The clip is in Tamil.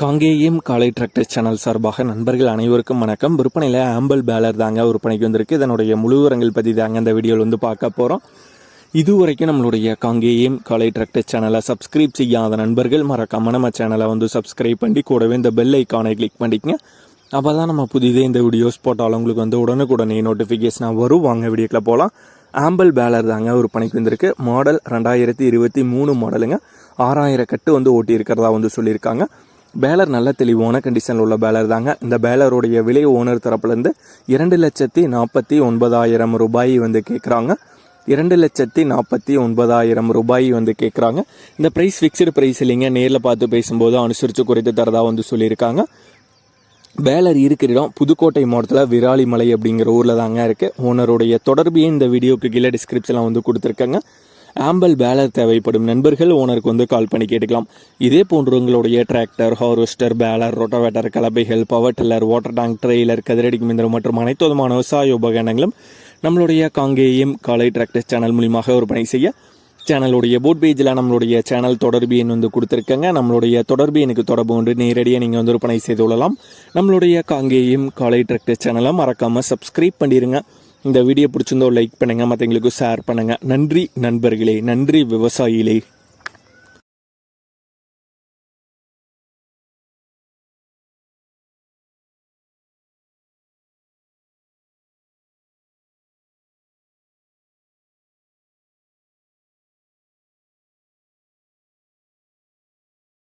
காங்கேயம் காலை டிராக்டர் சேனல் சார்பாக நண்பர்கள் அனைவருக்கும் வணக்கம். விற்பனையில் ஆம்பல் பேலர் தாங்க விற்பனைக்கு வந்திருக்கு. இதனுடைய முழுவரங்கள் பற்றி தாங்க இந்த வீடியோவில் வந்து பார்க்க போகிறோம் இதுவரைக்கும் நம்மளுடைய காங்கேயம் காலை டிராக்டர் சேனலை சப்ஸ்கிரைப் செய்யாத நண்பர்கள் மறக்காம நம்ம சேனலை வந்து சப்ஸ்கிரைப் பண்ணி கூடவே இந்த பெல் ஐக்கானை கிளிக் பண்ணிக்கங்க. அப்போ தான் நம்ம புதிதே இந்த வீடியோஸ் போட்டாலும் உங்களுக்கு வந்து உடனுக்குடனே நோட்டிஃபிகேஷனாக வரும். வாங்க வீடியோக்கில் போகலாம் ஆம்பல் பேலர் தாங்க விற்பனைக்கு வந்திருக்கு. மாடல் ரெண்டாயிரத்தி இருபத்தி மூணு மாடலுங்க. ஆறாயிரம் கட்டு வந்து ஓட்டி இருக்கிறதா வந்து சொல்லியிருக்காங்க. பேலர் நல்ல தெளிவான கண்டிஷனில் உள்ள பேலர் தாங்க. இந்த பேலருடைய விலை ஓனர் தரப்புலேருந்து இரண்டு லட்சத்தி நாற்பத்தி ஒன்பதாயிரம் ரூபாய் வந்து கேட்குறாங்க இரண்டு லட்சத்தி நாற்பத்தி ஒன்பதாயிரம் ரூபாய் வந்து கேட்குறாங்க இந்த ப்ரைஸ் ஃபிக்ஸ்டு ப்ரைஸ் இல்லைங்க நேரில் பார்த்து பேசும்போது அனுசரித்து குறைத்து தரதா வந்து சொல்லியிருக்காங்க. பேலர் இருக்கிற இடம் புதுக்கோட்டை மாவட்டத்தில் விராலிமலை அப்படிங்கிற ஊரில் தாங்க இருக்குது ஓனருடைய தொடர்பையும் இந்த வீடியோக்கு கீழே டிஸ்கிரிப்ஷனில் வந்து கொடுத்துருக்காங்க. ஆம்பல் பேலர் தேவைப்படும் நண்பர்கள் ஓனருக்கு வந்து கால் பண்ணி கேட்டுக்கலாம். இதே போன்று உங்களுடைய tractor harvester baler rotavator கலப்பைகள் power tiller water tank trailer கதிரடி மிந்திரம் மற்றும் அனைத்து விதமான விவசாய உபகரணங்களும் நம்மளுடைய காங்கேயம் காலை டிராக்டர் சேனல் மூலியமாக விற்பனை செய்ய சேனலுடைய போட் பேஜில் நம்மளுடைய சேனல் தொடர்பு எண் வந்து கொடுத்துருக்கங்க. நம்மளுடைய தொடர்பு எனக்கு தொடர்பு ஒன்று நேரடியாக நீங்கள் வந்து விற்பனை செய்து கொள்ளலாம். நம்மளுடைய காங்கேயம் காலை டிராக்டர் சேனலை மறக்காமல் சப்ஸ்கிரைப் பண்ணிடுங்க இந்த வீடியோ பிடிச்சிருந்தோ லைக் பண்ணுங்கள் மற்றவங்களுக்கு ஷேர் பண்ணுங்கள் நன்றி நண்பர்களே. நன்றி விவசாயிகளே.